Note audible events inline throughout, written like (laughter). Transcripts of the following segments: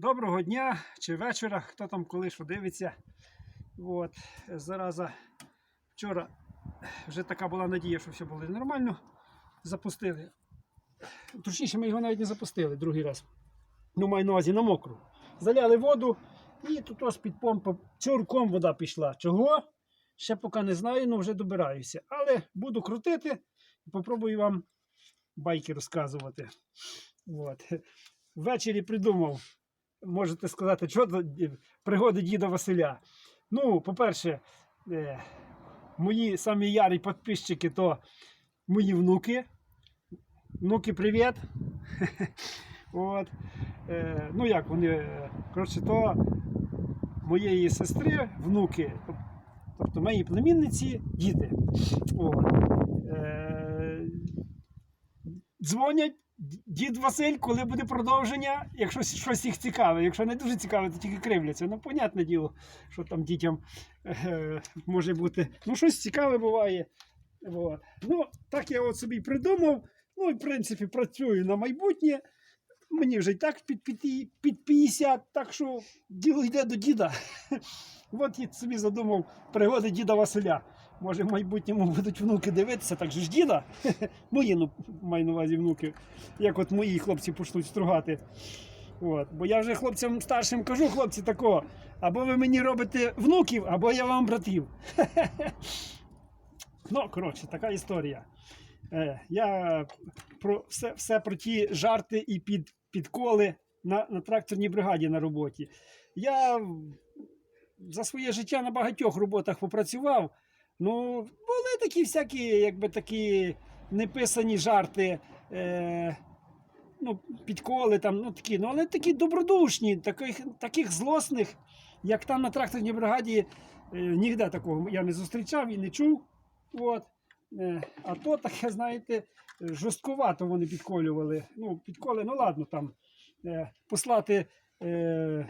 Доброго дня чи вечора, хто там коли що дивиться. От, зараза вчора вже така була надія, що все буде нормально. Запустили. Точніше, ми його навіть не запустили другий раз. Ну, маю на увазі на мокру. Заляли воду і тут ось під помпа чорком вода пішла. Чого? Ще поки не знаю, але вже добираюся. Але буду крутити і попробую вам байки розказувати. От. Ввечері придумав, можете сказати, що пригоди діда Василя. Ну, по-перше, е, мої самі ярі підписчики то мої внуки. Внуки, привіт. (laughs) От. Е, ну як вони, е, коротше, то моєї сестри, внуки, тобто моїй племінниці, діти. От. Дзвонять. Дід Василь, коли буде продовження, якщо щось їх цікаве. Якщо не дуже цікаве, то тільки кривляться. Ну, понятне діло, що там дітям е, може бути. Ну, щось цікаве буває. От. Ну, так я от собі придумав. Ну, і в принципі, працюю на майбутнє. Мені вже й так під, під, під 50, так що діло йде до діда. (laughs) От я собі задумав пригоди діда Василя. Може, в майбутньому будуть внуки дивитися, так же ж діда. (laughs) Мої, ну, маю на увазі внуки, як от мої хлопці почнуть стругати. От. Бо я вже хлопцям старшим кажу, хлопці, такого, або ви мені робите внуків, або я вам братів. (laughs) ну, коротше, така історія. Е, я про все, все про ті жарти і під, підколи на, на тракторній бригаді на роботі. Я за своє життя на багатьох роботах попрацював. Ну, були такі всякі, якби такі неписані жарти, е, ну, підколи там, ну такі, ну, але такі добродушні, таких, таких злосних, як там на тракторній бригаді, е, ніде такого я не зустрічав і не чув. От. Е, а то таке, знаєте, жорсткувато вони підколювали. Ну, підколи, ну ладно, там е, послати е,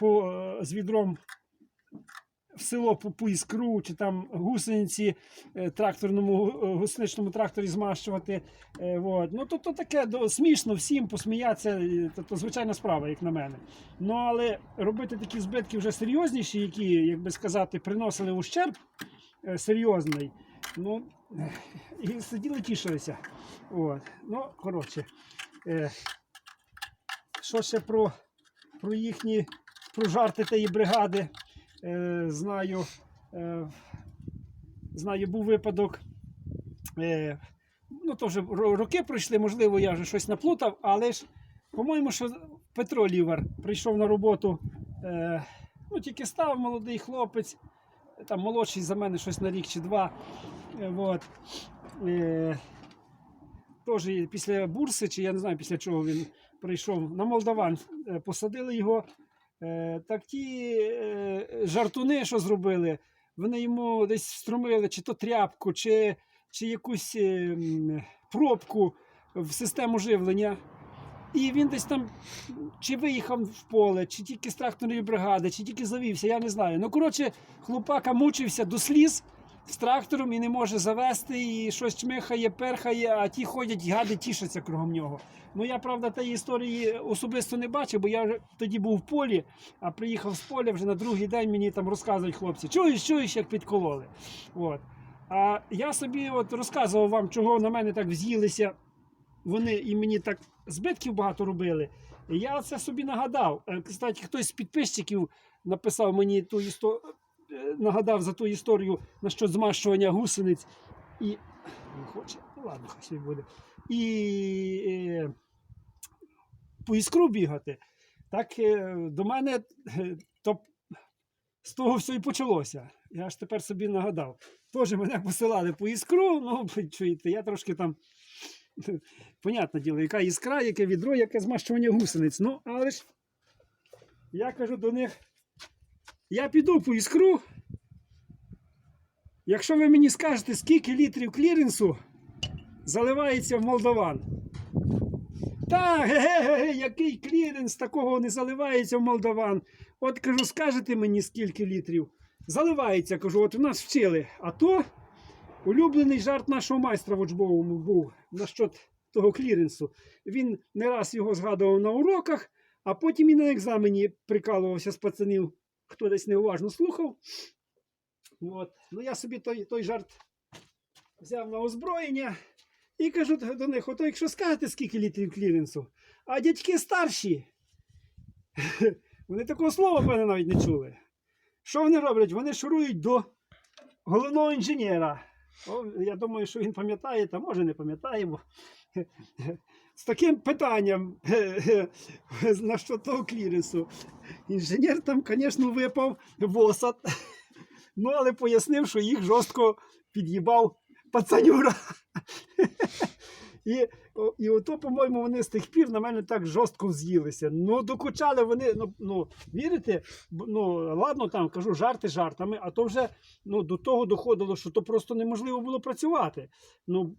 по, з відром в село по, по іскру, чи там гусениці тракторному гусеничному тракторі змащувати. Вот. Ну, то, то таке до, смішно всім посміятися, то, то звичайна справа, як на мене. Ну, але робити такі збитки вже серйозніші, які, як би сказати, приносили ущерб серйозний. Ну, і сиділи тішилися. От. Ну, коротше. Е, що ще про, про їхні про жарти тієї бригади? Е, знаю, е, знаю, був випадок. Е, ну, то вже роки пройшли, можливо, я вже щось наплутав, але ж, по-моєму, що Петро Лівер прийшов на роботу. Е, ну, тільки став молодий хлопець, там молодший за мене щось на рік чи два. Е, вот. Е, Теж після бурси, чи я не знаю після чого він прийшов на Молдаван, е, посадили його. Е, так ті е, жартуни, що зробили, вони йому десь встромили чи то тряпку, чи, чи якусь е, пробку в систему живлення. І він десь там чи виїхав в поле, чи тільки з тракторної бригади, чи тільки завівся, я не знаю. Ну, коротше, хлопака мучився до сліз з трактором і не може завести, і щось чмихає, перхає, а ті ходять, гади тішаться кругом нього. Ну я правда тієї історії особисто не бачив, бо я тоді був в полі, а приїхав з поля вже на другий день мені там розказують хлопці, чуєш, чуєш, як підкололи. От. А я собі от розказував вам, чого на мене так вз'їлися. Вони і мені так збитків багато робили. Я це собі нагадав. Е, Кстати, хтось з підписчиків написав мені ту історію, нагадав за ту історію насчет змащування гусениць. І не хоче, ну ладно, хай буде. І е, по іскру бігати. Так е, до мене е, то з того все і почалося. Я ж тепер собі нагадав. Теж мене посилали по іскру, ну, (laughs) чуєте, я трошки там. (laughs) Понятне діло, яка іскра, яке відро, яке змащування гусениць. Ну, але ж я кажу до них, я піду по іскру. Якщо ви мені скажете, скільки літрів кліренсу заливається в Молдаван. Та, ге-ге-ге, який кліренс такого не заливається в Молдаван. От кажу, скажете мені, скільки літрів. Заливається, кажу, от у нас вчили. А то улюблений жарт нашого майстра в учбовому був насчет того кліренсу. Він не раз його згадував на уроках, А потім і на екзамені прикалувався з пацанів, хто десь неуважно слухав. От. Ну я собі той, той жарт взяв на озброєння і кажу до них: ото якщо скажете, скільки літрів кліренсу, а дядьки старші, (laughs) вони такого слова мене навіть не чули. Що вони роблять? Вони шурують до головного інженера. О, я думаю, що він пам'ятає, та може не пам'ятає, бо з таким питанням (laughs) на що того кліренсу. Інженер там, звісно, випав в осад, ну але пояснив, що їх жорстко під'їбав пацанюра. І, і ото, по-моєму, вони з тих пір на мене так жорстко з'їлися. Ну, докучали вони, ну, ну вірите, ну, ладно, там кажу, жарти жартами, а то вже ну, до того доходило, що то просто неможливо було працювати. Ну,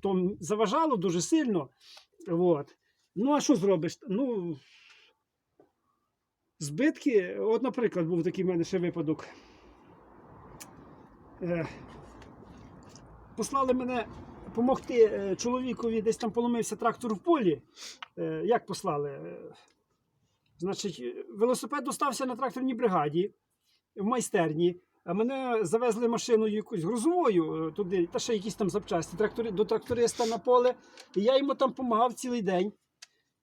то заважало дуже сильно. От. Ну, а що зробиш? Ну, збитки, от, наприклад, був такий в мене ще випадок. Е, послали мене допомогти е, чоловікові, десь там поломився трактор в полі. Е, як послали? Е, Значить, велосипед достався на тракторній бригаді в майстерні. А мене завезли машиною якусь грузовою туди, та ще якісь там запчасті трактори, до тракториста на поле. І я йому там допомагав цілий день.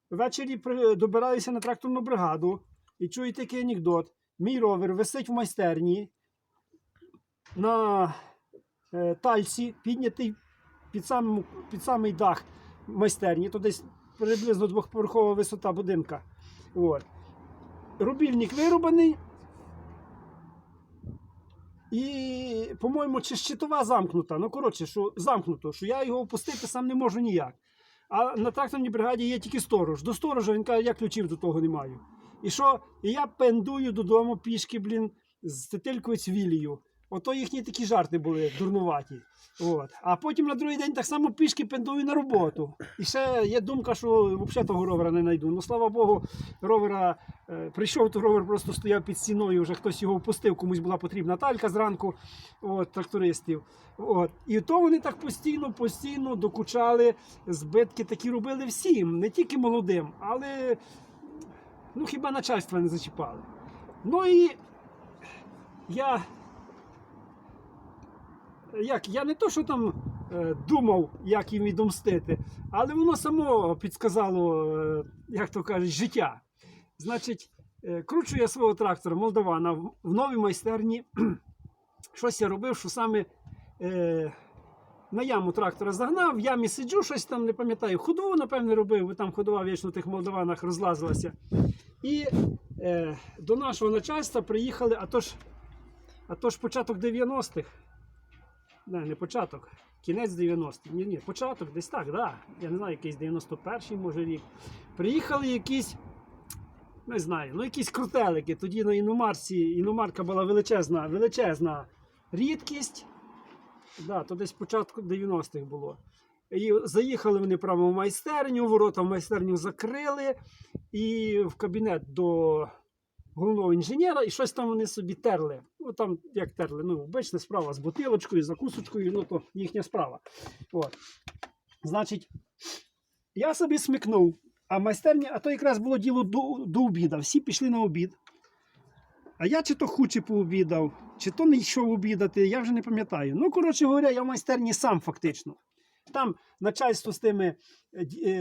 Ввечері добираюся на тракторну бригаду і чую такий анекдот. Мій ровер висить в майстерні на е, тальці, піднятий під, самому, під самий дах майстерні, то десь приблизно двохповерхова висота будинка. От. Рубільник вирубаний. І, по-моєму, чи щитова замкнута. Ну, коротше, що замкнуто, що я його опустити сам не можу ніяк. А на тракторній бригаді є тільки сторож. До сторожа він каже, я ключів до того не маю. І що? І я пендую додому пішки, блін, з тетелькою цвілію. Ото їхні такі жарти були дурнуваті. От. А потім на другий день так само пішки пендую на роботу. І ще є думка, що взагалі того ровера не знайду. Ну, слава Богу, ровера е, прийшов, то ровер просто стояв під стіною, вже хтось його впустив, комусь була потрібна талька зранку, от, трактористів. От. І то вони так постійно, постійно докучали, збитки такі робили всім, не тільки молодим, але ну, хіба начальства не зачіпали. Ну і я як, я не то, що там е, думав, як їм відомстити, але воно само підсказало, е, як то кажуть, життя. Значить, е, кручу я свого трактора Молдавана в, новій майстерні. (clears throat) Щось я робив, що саме е, на яму трактора загнав, в ямі сиджу, щось там не пам'ятаю. Ходову, напевне, робив, бо там ходова вічно в тих молдаванах розлазилася. І е, до нашого начальства приїхали, а то ж, а то ж початок 90-х. Не, не початок. Кінець 90-х. Ні, ні, початок, десь так, да. Я не знаю, якийсь 91-й, може рік. Приїхали якісь, не знаю, ну якісь крутелики. Тоді на іномарці, іномарка була величезна, величезна рідкість. Да, то десь початку 90-х було. І заїхали вони прямо в майстерню, ворота в майстерню закрили, і в кабінет до головного інженера, і щось там вони собі терли. Ну там як терли, ну, обична справа з бутилочкою, закусочкою, ну то їхня справа. От. Значить, я собі смикнув, а майстерня, а то якраз було діло до, до обіда. Всі пішли на обід. А я чи то хуче пообідав, чи то не йшов обідати, я вже не пам'ятаю. Ну, коротше говоря, я в майстерні сам фактично. Там начальство з тими, е, е,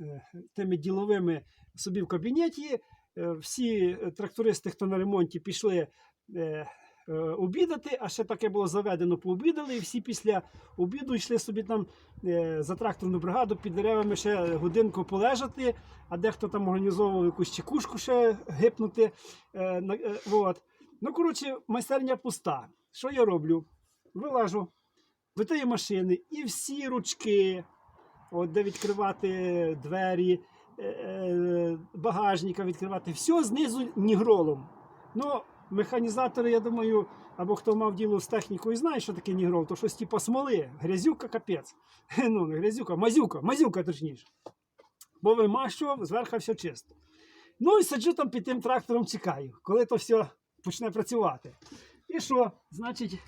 е, тими діловими собі в кабінеті. Е, Всі трактористи, хто на ремонті, пішли е, е, обідати, а ще таке було заведено, пообідали, і всі після обіду йшли собі там е, за тракторну бригаду під деревами ще годинку полежати, а дехто там організовував якусь чекушку ще гипнути. Е, е, вот. Ну, коротше, майстерня пуста. Що я роблю? Вилажу до тієї машини і всі ручки, от де відкривати двері, е, е, багажника відкривати, все знизу нігролом. Ну, механізатори, я думаю, або хто мав діло з технікою, знає, що таке нігрол, то щось типу смоли, грязюка капець. (laughs) Ну, не грязюка, мазюка, мазюка точніше. Бо вимащував, зверху все чисто. Ну і сиджу там під тим трактором, чекаю, коли то все почне працювати. І що? Значить,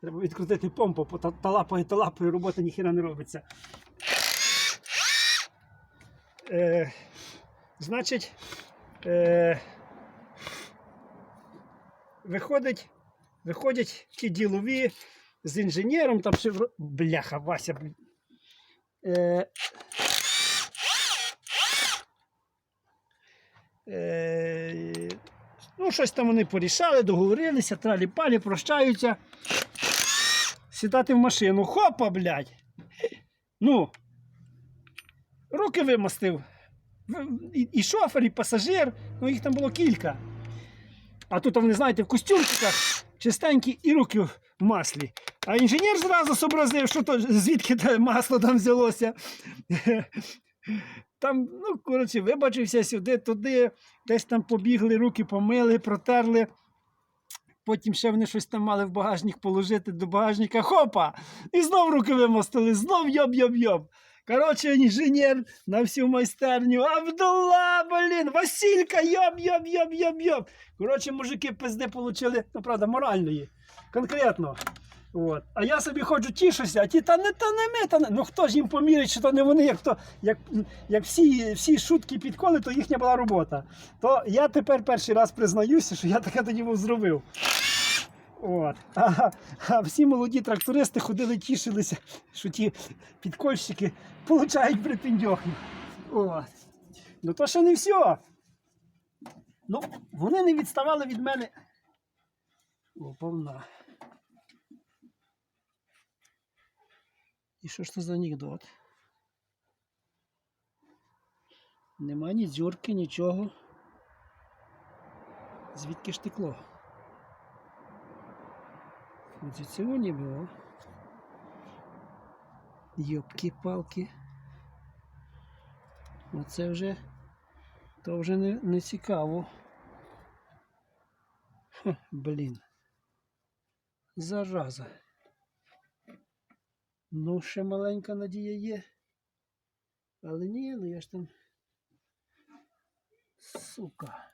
треба відкрутити помпу, бо та- талапає, талапає, робота ніхіра не робиться. Е, Значить, е, виходить, виходять ті ділові з інженером, там ще бляха, Вася. блін. Е, е, ну, щось там вони порішали, договорилися, тралі-палі, прощаються. Сідати в машину. Хопа, блядь. Ну, руки вимостив. В- І, і шофер, і пасажир, ну їх там було кілька. А тут вони, знаєте, в костюмчиках чистенькі і руки в маслі. А інженер зразу зобразив, що то, звідки те масло там взялося. (laughs) Там, ну, коротше, вибачився сюди, туди, десь там побігли, руки помили, протерли. Потім ще вони щось там мали в багажник положити до багажника. Хопа! І знов руки вимостили, знов йоб-йоб-йоб. Коротше, інженер на всю майстерню. Абдулла, блін, Василька, йоб, йоб, йоб, йоб, йоб. Коротше, мужики пизди получили, ну правда, моральної. Конкретно. От. А я собі ходжу тішуся, а ті та не та не ми, та не. Ну хто ж їм помірить, що то не вони, як то, як, як всі, всі шутки підколи, то їхня була робота. То я тепер перший раз признаюся, що я таке тоді був зробив. От. А, а всі молоді трактористи ходили, тішилися, що ті підкольщики получають претендьохи. От. Ну то ще не все. Ну, вони не відставали від мене. О, повна. І що ж це за анекдот? Нема ні дзюрки, нічого. Звідки ж текло? От цього не було. Йопки-палки. Оце вже то вже не, не цікаво. Ха, блін. Зараза. Ну, ще маленька надія є. Але ні, ну я ж там. Сука.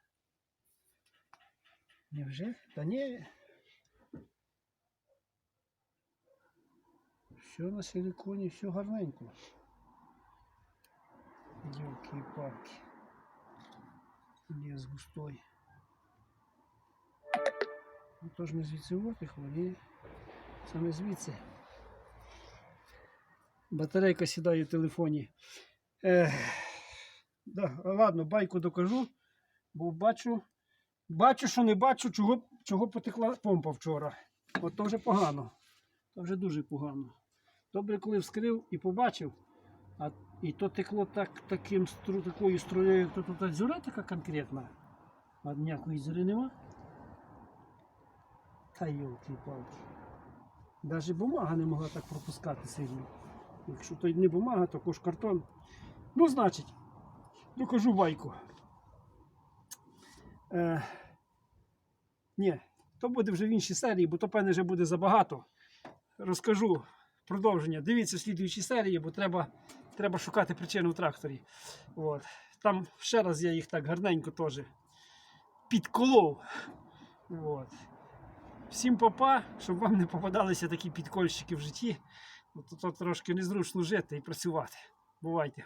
Невже? Та ні. Все на силиконі, все гарненько. Дівки і палки. Лес густой. Ну, тож не звідси вотихло, ні. Саме звідси. Батарейка сідає в телефоні. Ех, да, ладно, байку докажу, бо бачу, бачу, що не бачу, чого, чого потекла помпа вчора. От то вже погано. То вже дуже погано. Добре, коли вскрив і побачив, а і то текло так, таким, стру, такою струєю, то тут дзюра така конкретна, а ніякої дзюри нема. Та йолки-палки. Навіть бумага не могла так пропускати сильно. Якщо то не бумага, то також картон. Ну, значить, докажу байку. Е, ні, то буде вже в іншій серії, бо то певне вже буде забагато. Розкажу продовження. Дивіться слідуючі серії, бо треба, треба шукати причину в тракторі. От. Там ще раз я їх так гарненько теж підколов. От. Всім папа, щоб вам не попадалися такі підкольщики в житті. Бо то, то трошки незручно жити і працювати. Бувайте.